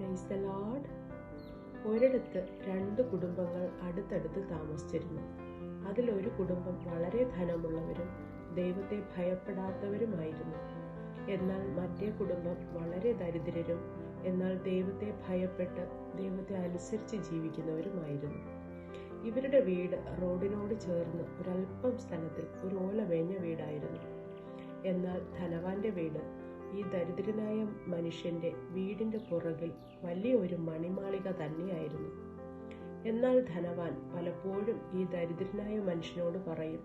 Praise the load ഒരിടത്ത് രണ്ട് കുടുംബങ്ങൾ അടുത്തടുത്ത് താമസിച്ചിരുന്നു. അതിലൊരു കുടുംബം വളരെ ധനമുള്ളവരും ദൈവത്തെ ഭയപ്പെടാത്തവരുമായിരുന്നു. എന്നാൽ മറ്റേ കുടുംബം വളരെ ദരിദ്രരും എന്നാൽ ദൈവത്തെ ഭയപ്പെട്ട് ദൈവത്തെ അനുസരിച്ച് ജീവിക്കുന്നവരുമായിരുന്നു. ഇവരുടെ വീട് റോഡിനോട് ചേർന്ന് ഒരല്പം സ്ഥലത്തിൽ ഒരു ഓല മേഞ്ഞ വീടായിരുന്നു. എന്നാൽ ധനവാന്റെ വീട് ഈ ദരിദ്രനായ മനുഷ്യന്റെ വീടിന്റെ പുറകിൽ വലിയ ഒരു മണിമാളിക തന്നെയായിരുന്നു. എന്നാൽ ധനവാൻ പലപ്പോഴും ഈ ദരിദ്രനായ മനുഷ്യനോട് പറയും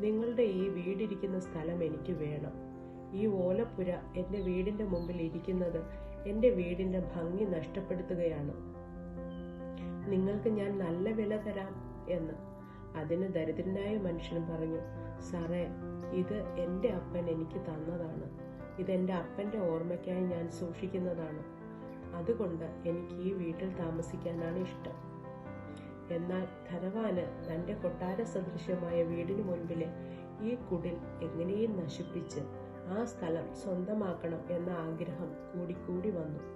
നിങ്ങളുടെ ഈ വീടിരിക്കുന്ന സ്ഥലം എനിക്ക് വേണം. ഈ ഓലപ്പുര എന്റെ വീടിന്റെ മുമ്പിൽ ഇരിക്കുന്നത് എന്റെ വീടിന്റെ ഭംഗി നഷ്ടപ്പെടുത്തുകയാണ്. നിങ്ങൾക്ക് ഞാൻ നല്ല വില തരാം എന്ന്. അതിന് ദരിദ്രനായ മനുഷ്യൻ പറഞ്ഞു സാറേ ഇത് എന്റെ അപ്പൻ എനിക്ക് തന്നതാണ്. ഇതെന്റെ അപ്പന്റെ ഓർമ്മയ്ക്കായി ഞാൻ സൂക്ഷിക്കുന്നതാണ്. അതുകൊണ്ട് എനിക്ക് ഈ വീട്ടിൽ താമസിക്കാനാണ് ഇഷ്ടം. എന്നാൽ ധനവാന് തന്റെ കൊട്ടാര സദൃശ്യമായ വീടിന് മുൻപിലെ ഈ കുടിൽ എങ്ങനെയും നശിപ്പിച്ച് ആ സ്ഥലം സ്വന്തമാക്കണം എന്ന ആഗ്രഹം കൂടിക്കൂടി വന്നു.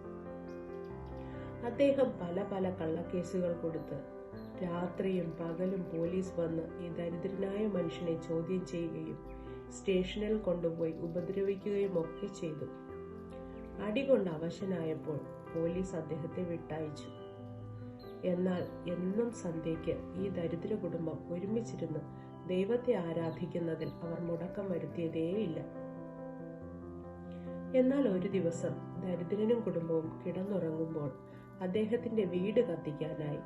അദ്ദേഹം പല പല കള്ളക്കേസുകൾ കൊടുത്ത് രാത്രിയും പകലും പോലീസ് വന്ന് ഈ ദരിദ്രനായ മനുഷ്യനെ ചോദ്യം ചെയ്യുകയും സ്റ്റേഷനിൽ കൊണ്ടുപോയി ഉപദ്രവിക്കുകയും ഒക്കെ ചെയ്തു അടികൊണ്ട് അവശനായപ്പോൾ പോലീസ് അദ്ദേഹത്തെ വിട്ടയച്ചു. എന്നാൽ എന്നും സന്ധ്യയ്ക്ക് ഈ ദരിദ്ര കുടുംബം ഒരുമിച്ചിരുന്ന് ദൈവത്തെ ആരാധിക്കുന്നതിൽ അവർ മുടക്കം വരുത്തിയതേയില്ല. എന്നാൽ ഒരു ദിവസം ദരിദ്രനും കുടുംബവും കിടന്നുറങ്ങുമ്പോൾ അദ്ദേഹത്തിന്റെ വീട് കത്തിക്കാനായി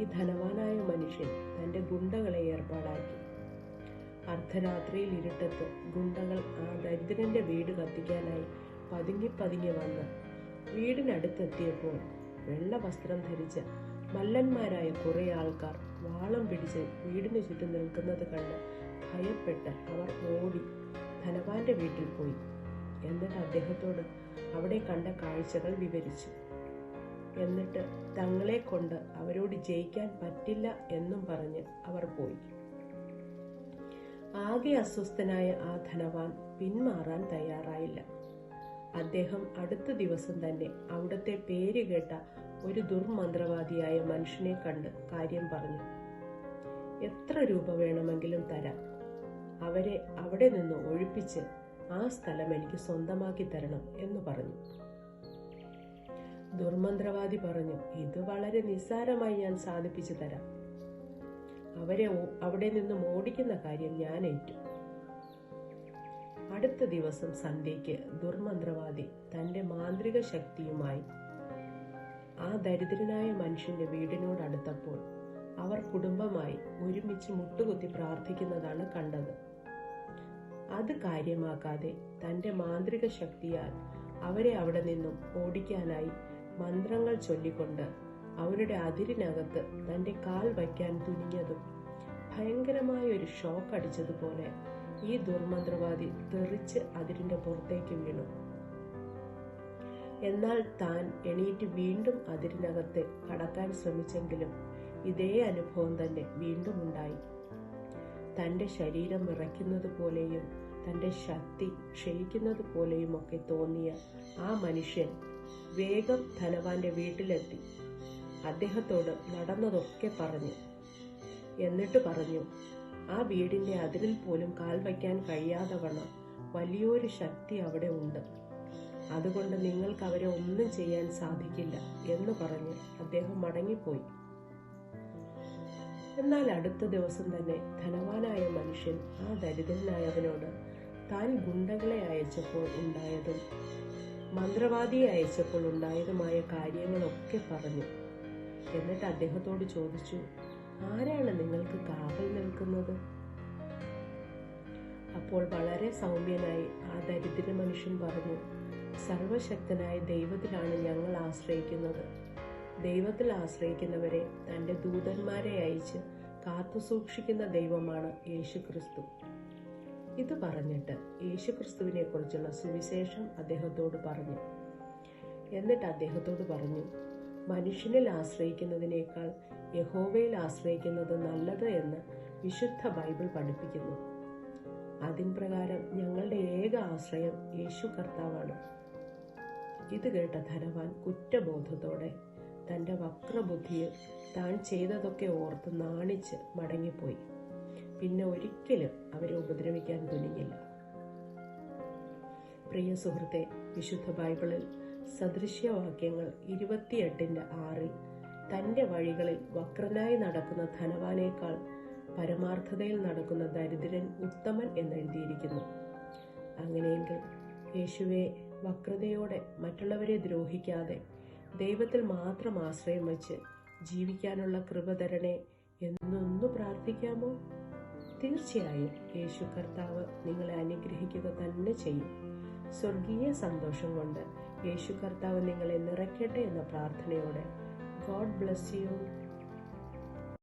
ഈ ധനവാനായ മനുഷ്യൻ തന്റെ ഗുണ്ടകളെ ഏർപ്പാടാക്കി. അർദ്ധരാത്രിയിൽ ഇരുട്ടത്ത് ഗുണ്ടകൾ ആ ദരിദ്രന്റെ വീട് കത്തിക്കാനായി പതുങ്ങി പതുങ്ങി വന്ന് വീടിനടുത്തെത്തിയപ്പോൾ വെള്ള വസ്ത്രം ധരിച്ച മല്ലന്മാരായ കുറേ ആൾക്കാർ വാളം പിടിച്ച് വീടിന് ചുറ്റും നിൽക്കുന്നത് കണ്ട് ഭയപ്പെട്ട് അവർ ഓടി ധനവാന്റെ വീട്ടിൽ പോയി. എന്നിട്ട് അദ്ദേഹത്തോട് അവിടെ കണ്ട കാഴ്ചകൾ വിവരിച്ചു. എന്നിട്ട് തങ്ങളെ കൊണ്ട് അവരോട് ജയിക്കാൻ പറ്റില്ല എന്നും പറഞ്ഞ് അവർ പോയി. ആകെ അസ്വസ്ഥനായ ആ ധനവാൻ പിന്മാറാൻ തയ്യാറായില്ല. അദ്ദേഹം അടുത്ത ദിവസം തന്നെ അവിടുത്തെ പേര് കേട്ട ഒരു ദുർമന്ത്രവാദിയായ മനുഷ്യനെ കണ്ട് കാര്യം പറഞ്ഞു. എത്ര രൂപ വേണമെങ്കിലും തരാം. അവരെ അവിടെ നിന്ന് ഒഴിപ്പിച്ച് ആ സ്ഥലം എനിക്ക് സ്വന്തമാക്കി തരണം എന്ന് പറഞ്ഞു. ദുർമന്ത്രവാദി പറഞ്ഞു ഇത് വളരെ നിസ്സാരമായി ഞാൻ സാധിപ്പിച്ചു തരാം. അവരെ അവിടെ നിന്നും ഓടിക്കുന്ന കാര്യം ഞാൻ ഏറ്റു. അടുത്ത ദിവസം സന്ധ്യയ്ക്ക് ദുർമന്ത്രവാദി തന്റെ മാന്ത്രിക ശക്തിയുമായി ആ ദരിദ്രനായ മനുഷ്യന്റെ വീടിനോടടുത്തപ്പോൾ അവർ കുടുംബമായി ഒരുമിച്ച് മുട്ടുകുത്തി പ്രാർത്ഥിക്കുന്നതാണ് കണ്ടത്. അത് കാര്യമാക്കാതെ തന്റെ മാന്ത്രിക ശക്തിയാൽ അവരെ അവിടെ നിന്നും ഓടിക്കാനായി മന്ത്രങ്ങൾ ചൊല്ലിക്കൊണ്ട് അവരുടെ അതിരിനകത്ത് തന്റെ കാൽ വയ്ക്കാൻ തുനിഞ്ഞതും ഭയങ്കരമായ ഒരു ഷോക്ക് അടിച്ചതുപോലെ ഈ ദുർമന്ത്രവാദി തെറിച്ച് അതിരിന്റെ പുറത്തേക്ക് വീണു. എന്നാൽ താൻ എണീറ്റ് വീണ്ടും അതിരിനകത്ത് കടക്കാൻ ശ്രമിച്ചെങ്കിലും ഇതേ അനുഭവം തന്നെ വീണ്ടും ഉണ്ടായി. തന്റെ ശരീരം വിറയ്ക്കുന്നത് പോലെയും തന്റെ ശക്തി ക്ഷയിക്കുന്നത് പോലെയും ഒക്കെ തോന്നിയ ആ മനുഷ്യൻ വേഗം ധനവാന്റെ വീട്ടിലെത്തി. അദ്ദേഹത്തോട് നടന്നതൊക്കെ പറഞ്ഞു. എന്നിട്ട് പറഞ്ഞു ആ വീടിന്റെ അതിരിൽ പോലും കാൽ വയ്ക്കാൻ കഴിയാതെ വണ്ണം വലിയൊരു ശക്തി അവിടെ ഉണ്ട്. അതുകൊണ്ട് നിങ്ങൾക്ക് അവരെ ഒന്നും ചെയ്യാൻ സാധിക്കില്ല എന്ന് പറഞ്ഞ് അദ്ദേഹം മടങ്ങിപ്പോയി. എന്നാൽ അടുത്ത ദിവസം തന്നെ ധനവാനായ മനുഷ്യൻ ആ ദരിദ്രനായവനോട് താൻ ഗുണ്ടകളെ അയച്ചപ്പോൾ ഉണ്ടായതും മന്ത്രവാദിയെ അയച്ചപ്പോൾ ഉണ്ടായതുമായ കാര്യങ്ങളൊക്കെ പറഞ്ഞു. എന്നിട്ട് അദ്ദേഹത്തോട് ചോദിച്ചു ആരാണ് നിങ്ങൾക്ക് കാവൽ നിൽക്കുന്നത് അപ്പോൾ വളരെ സൗമ്യനായി ആ ദരിദ്ര മനുഷ്യൻ പറഞ്ഞു സർവശക്തനായ ദൈവത്തിലാണ് ഞങ്ങൾ ആശ്രയിക്കുന്നത്. ദൈവത്തിൽ ആശ്രയിക്കുന്നവരെ തന്റെ ദൂതന്മാരെ അയച്ച് കാത്തുസൂക്ഷിക്കുന്ന ദൈവമാണ് യേശുക്രിസ്തു. ഇത് പറഞ്ഞിട്ട് യേശുക്രിസ്തുവിനെ കുറിച്ചുള്ള സുവിശേഷം അദ്ദേഹത്തോട് പറഞ്ഞു. എന്നിട്ട് അദ്ദേഹത്തോട് പറഞ്ഞു മനുഷ്യനിൽ ആശ്രയിക്കുന്നതിനേക്കാൾ യഹോവയിൽ ആശ്രയിക്കുന്നത് നല്ലത് എന്ന് വിശുദ്ധ ബൈബിൾ പഠിപ്പിക്കുന്നു. അതിൻ പ്രകാരം ഞങ്ങളുടെ ഏക ആശ്രയം യേശു കർത്താവാണ്. ഇത് കേട്ട ധനവാൻ കുറ്റബോധത്തോടെ തന്റെ വക്രബുദ്ധിയിൽ താൻ ചെയ്തതൊക്കെ ഓർത്ത് നാണിച്ച് മടങ്ങിപ്പോയി. പിന്നെ ഒരിക്കലും അവരെ ഉപദ്രവിക്കാൻ തുനിഞ്ഞില്ല. പ്രിയ സുഹൃത്തെ വിശുദ്ധ ബൈബിളിൽ സദൃശ്യവാക്യങ്ങൾ ഇരുപത്തിയെട്ടിന്റെ ആറിൽ തന്റെ വഴികളിൽ വക്രനായി നടക്കുന്ന ധനവാനേക്കാൾ പരമാർത്ഥതയിൽ നടക്കുന്ന ദരിദ്രൻ ഉത്തമൻ എന്നെഴുതിയിരിക്കുന്നു. അങ്ങനെയെങ്കിൽ യേശുവെ വക്രതയോടെ മറ്റുള്ളവരെ ദ്രോഹിക്കാതെ ദൈവത്തിൽ മാത്രം ആശ്രയം വച്ച് ജീവിക്കാനുള്ള കൃപ തരണേ എന്നൊന്നു പ്രാർത്ഥിക്കാമോ? തീർച്ചയായും യേശു കർത്താവ് നിങ്ങളെ അനുഗ്രഹിക്കുക തന്നെ ചെയ്യും. സ്വർഗീയ സന്തോഷം കൊണ്ട് യേശു കർത്താവ് നിങ്ങളെ നിറയ്ക്കട്ടെ എന്ന പ്രാർത്ഥനയോടെ. God bless you